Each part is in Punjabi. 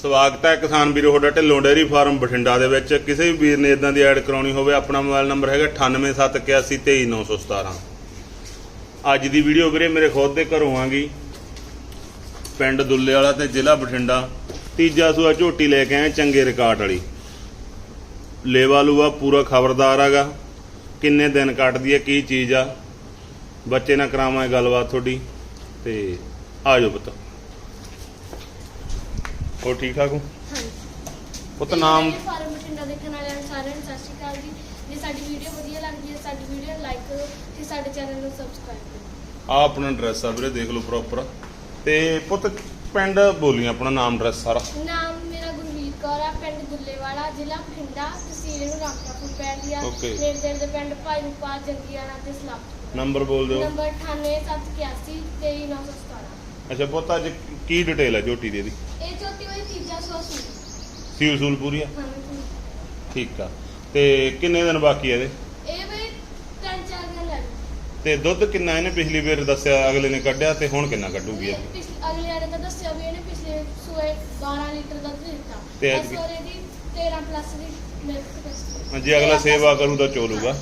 ਸਵਾਗਤ ਹੈ ਕਿਸਾਨ ਵੀਰੋ, ਤੁਹਾਡਾ ਢਿੱਲੋਂ ਡੇਅਰੀ ਫਾਰਮ ਬਠਿੰਡਾ ਦੇ ਵਿੱਚ। ਕਿਸੇ ਵੀ ਵੀਰ ਨੇ ਇਦਾਂ ਦੀ ਐਡ ਕਰਾਉਣੀ ਹੋਵੇ, ਆਪਣਾ ਮੋਬਾਈਲ ਨੰਬਰ ਹੈਗਾ 9871823917 ਅੱਜ ਦੀ ਵੀਡੀਓ ਵੀਰੇ ਮੇਰੇ ਖੁਦ ਦੇ ਘਰੋਂ ਆਂਗੀ। ਪਿੰਡ ਦੁੱਲੇ ਵਾਲਾ ਤੇ ਜ਼ਿਲ੍ਹਾ ਬਠਿੰਡਾ। ਤੀਜਾ ਸੂਆ ਝੋਟੀ ਲੈ ਕੇ ਆਏ ਚੰਗੇ ਰਿਕਾਰਡ ਵਾਲੀ। ਲੇਵਾ ਲੂਆ ਪੂਰਾ ਖਬਰਦਾਰ ਹੈਗਾ ਕਿੰਨੇ ਦਿਨ ਕੱਟਦੀ ਹੈ, ਕੀ ਚੀਜ਼ ਆ। ਬੱਚੇ ਨਾਲ ਕਰਾਵਾਂ ਗੱਲਬਾਤ ਤੁਹਾਡੀ। ਤੇ ਆ ਜਾਓ ਪੁੱਤ। ਹੋਰ ਠੀਕ ਠਾਕ ਹੋ? ਪੁੱਤ ਨਾਮ? ਫਾਰਮ ਬਠਿੰਡਾ ਦੇਖਣ ਵਾਲਿਆਂ ਨੂੰ ਸਾਰਿਆਂ ਨੂੰ ਸਤਿ ਸ਼੍ਰੀ ਅਕਾਲ ਜੀ। ਜੇ ਸਾਡੀ ਵੀਡੀਓ ਵਧੀਆ ਲੱਗਦੀ ਹੈ ਸਾਡੀ ਵੀਡੀਓ ਨੂੰ ਲਾਈਕ ਕਰੋ ਤੇ ਸਾਡੇ ਚੈਨਲ ਨੂੰ ਸਬਸਕ੍ਰਾਈਬ ਕਰੋ। ਆ ਆਪਣਾ ਐਡਰੈਸ ਆ ਵੀਰੇ ਦੇਖ ਲਓ ਪ੍ਰੋਪਰ ਤੇ ਪੁੱਤ ਪਿੰਡ ਬੋਲੀ ਆਪਣਾ ਨਾਮ ਐਡਰੈਸ ਸਾਰਾ। ਨਾਮ ਮੇਰਾ ਗੁਰਵੀਰ ਕੌਰ ਆ ਪਿੰਡ ਦੁੱਲੇਵਾਲਾ ਜ਼ਿਲ੍ਹਾ ਬਠਿੰਡਾ ਤਹਿਸੀਲ ਨੂੰ ਰਾਮਪੁਰ ਪੈਂਦੀ ਆ। Okay. ਨੇੜੇ ਤੇੜੇ ਦੇ ਪਿੰਡ ਭਾਈਪਾਲ ਜੰਗੀਆਣਾ ਤੇ ਸਲਾਮ ਨੰਬਰ ਬੋਲ ਦਿਓ। ਨੰਬਰ 9871 23917 ਅੱਛਾ ਪੁੱਤ ਅੱਜ ਕੀ ਡਿਟੇਲ ਹੈ ਝੋਟੀ ਦੀ ਇਹਦੀ? ਇਹ ਸੀ ਸੀਲ ਸੂਲ ਪੂਰੀ ਆ? ਹਾਂਜੀ ਠੀਕ ਆ। ਤੇ ਕਿੰਨੇ ਦਿਨ ਬਾਕੀ ਆ ਇਹਦੇ? ਇਹ ਵੀ ਤਿੰਨ ਚਾਰ ਦਿਨ ਲੱਗ ਤੇ ਦੁੱਧ ਕਿੰਨਾ ਇਹਨੇ ਪਿਛਲੀ ਵਾਰ ਦੱਸਿਆ ਅਗਲੇ ਨੇ ਕੱਢਿਆ ਤੇ ਹੁਣ ਕਿੰਨਾ ਕੱਢੂਗੀ ਇਹ ਪਿਛਲੇ ਅਗਲੇ ਆੜੇ ਤਾਂ ਦੱਸਿਆ ਵੀ ਇਹਨੇ ਪਿਛਲੇ ਸੂਏ 12 ਲੀਟਰ ਦੁੱਧ ਦਿੱਤਾ। ਤੇ ਇਸ ਐਤਕੀ? ਵਾਰ ਇਹਦੀ 13 ਪਲੱਸ ਦੀ ਮਿਲਕ ਕਪੈਸਿਟੀ ਜੇ ਅਗਲਾ ਸੇਵਾ ਕਰੂ ਤਾਂ ਚੋਲੂਗਾ।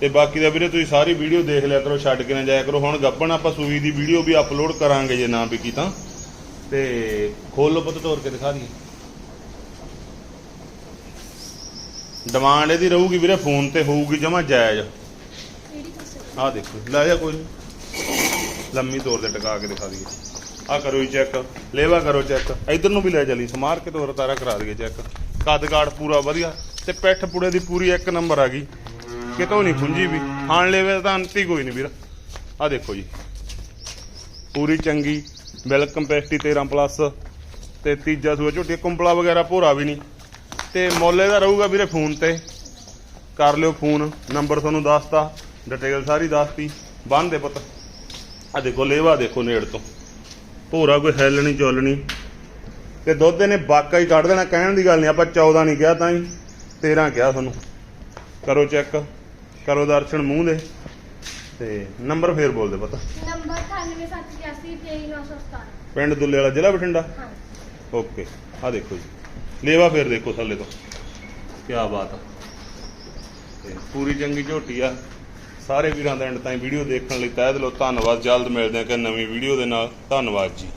ਤੇ ਬਾਕੀ ਦਾ ਵੀਰੇ ਤੁਸੀਂ ਸਾਰੀ ਵੀਡੀਓ ਦੇਖ ਲਿਆ ਕਰੋ ਛੱਡ ਕੇ ਨਾ ਜਾਇਆ ਕਰੋ। ਹੁਣ ਗੱਬਣ ਆਪਾਂ ਸੂਈ ਦੀ ਵੀਡੀਓ ਵੀ ਅਪਲੋਡ ਕਰਾਂਗੇ ਜੇ ਨਾ ਵਿਕੀ ਤਾਂ। ਤੇ ਖੋਲ ਲਓ ਪੁੱਤ ਤੋੜ ਕੇ ਦਿਖਾ ਦਈਏ। ਡਿਮਾਂਡ ਇਹਦੀ ਰਹੂਗੀ ਵੀਰੇ ਫੋਨ ਤੇ ਹੋਊਗੀ ਜਮਾ ਜਾਇਜ਼। ਆਹ ਦੇਖੋ ਲੈ ਜਾ ਕੋਈ ਨੀ। ਲੰਮੀ ਤੋਰ ਦੇ ਟਿਕਾ ਕੇ ਦਿਖਾ ਦਈਏ। ਆਹ ਕਰੋ ਜੀ ਚੈੱਕ ਲੇਵਾ ਕਰੋ ਚੈੱਕ। ਇਧਰ ਨੂੰ ਵੀ ਲੈ ਚਲੀ ਸਮਾਰ ਕੇ ਤੋਰ ਤਾਰਾ ਕਰਾ ਦਈਏ ਚੈੱਕ। ਕੱਦ ਕਾਠ ਪੂਰਾ ਵਧੀਆ ਤੇ ਪਿੱਠ ਪੁੜੇ ਦੀ ਪੂਰੀ ਇੱਕ ਨੰਬਰ ਆ ਗਈ। ਕਿਤੋਂ ਨਹੀਂ ਖੁੰਜੀ ਵੀ। ਖਾਣ ਲੈਵੇ ਤਾਂ ਅੰਤੀ ਕੋਈ ਨਹੀਂ ਵੀਰ। ਆਹ ਦੇਖੋ ਜੀ। ਪੂਰੀ ਚੰਗੀ ਮਿਲਕ ਕੰਪੈਸਟੀ 13 ਪਲੱਸ ਤੇ ਤੀਜਾ ਸੂਆ ਝੋਟੀ ਕੁੰਪਲਾ ਵਗੈਰਾ ਭੋਰਾ ਵੀ ਨਹੀਂ ਤੇ ਮੁੱਲ ਇਹਦਾ ਰਹੂਗਾ ਵੀਰੇ ਫੋਨ ਤੇ। ਕਰ ਲਿਓ ਫੋਨ ਨੰਬਰ ਤੁਹਾਨੂੰ ਦੱਸਤਾ ਡਿਟੇਲ ਸਾਰੀ ਦੱਸਤੀ। ਬੰਨ ਦੇ ਪੁੱਤ। ਆ ਦੇਖੋ ਲੇਵਾ ਦੇਖੋ ਨੇੜ ਤੋਂ। ਭੋਰਾ ਕੋਈ ਹੈਲ ਨਹੀਂ ਚੁੱਲ ਨਹੀਂ। ਤੇ ਦੁੱਧ ਇਹਨੇ ਬਾਕਾ ਹੀ ਕੱਢ ਦੇਣਾ ਕਹਿਣ ਦੀ ਗੱਲ ਨਹੀਂ ਆਪਾਂ 14 ਨਹੀਂ ਕਿਹਾ ਤਾਂ ਹੀ 13 ਕਿਹਾ ਤੁਹਾਨੂੰ। ਕਰੋ ਚੈੱਕ ਕਰੋ ਦਰਸ਼ਨ ਮੂੰਹ ਦੇ। ਤੇ ਨੰਬਰ ਫੇਰ ਬੋਲ ਦੇ ਪੁੱਤ। ਨੰਬਰ 9871 23917 ਪਿੰਡ ਦੁੱਲੇ ਵਾਲਾ ਜ਼ਿਲ੍ਹਾ ਬਠਿੰਡਾ? ਹਾਂ। ਓਕੇ ਆ ਦੇਖੋ ਜੀ। ਲੇਵਾ ਫੇਰ ਦੇਖੋ ਥੱਲੇ ਤੋਂ। ਕੀ ਬਾਤ ਆ। ਤੇ ਪੂਰੀ ਚੰਗੀ ਝੋਟੀ ਆ। ਸਾਰੇ ਵੀਰਾਂ ਦਾ ਐਂਡ ਤਾਈਂ ਵੀਡੀਓ ਦੇਖਣ ਲਈ ਤਹਿ ਦਿਲੋਂ ਧੰਨਵਾਦ। ਜਲਦ ਮਿਲਦੇ ਹਾਂ ਕਿ ਨਵੀਂ ਵੀਡੀਓ ਦੇ ਨਾਲ। ਧੰਨਵਾਦ ਜੀ।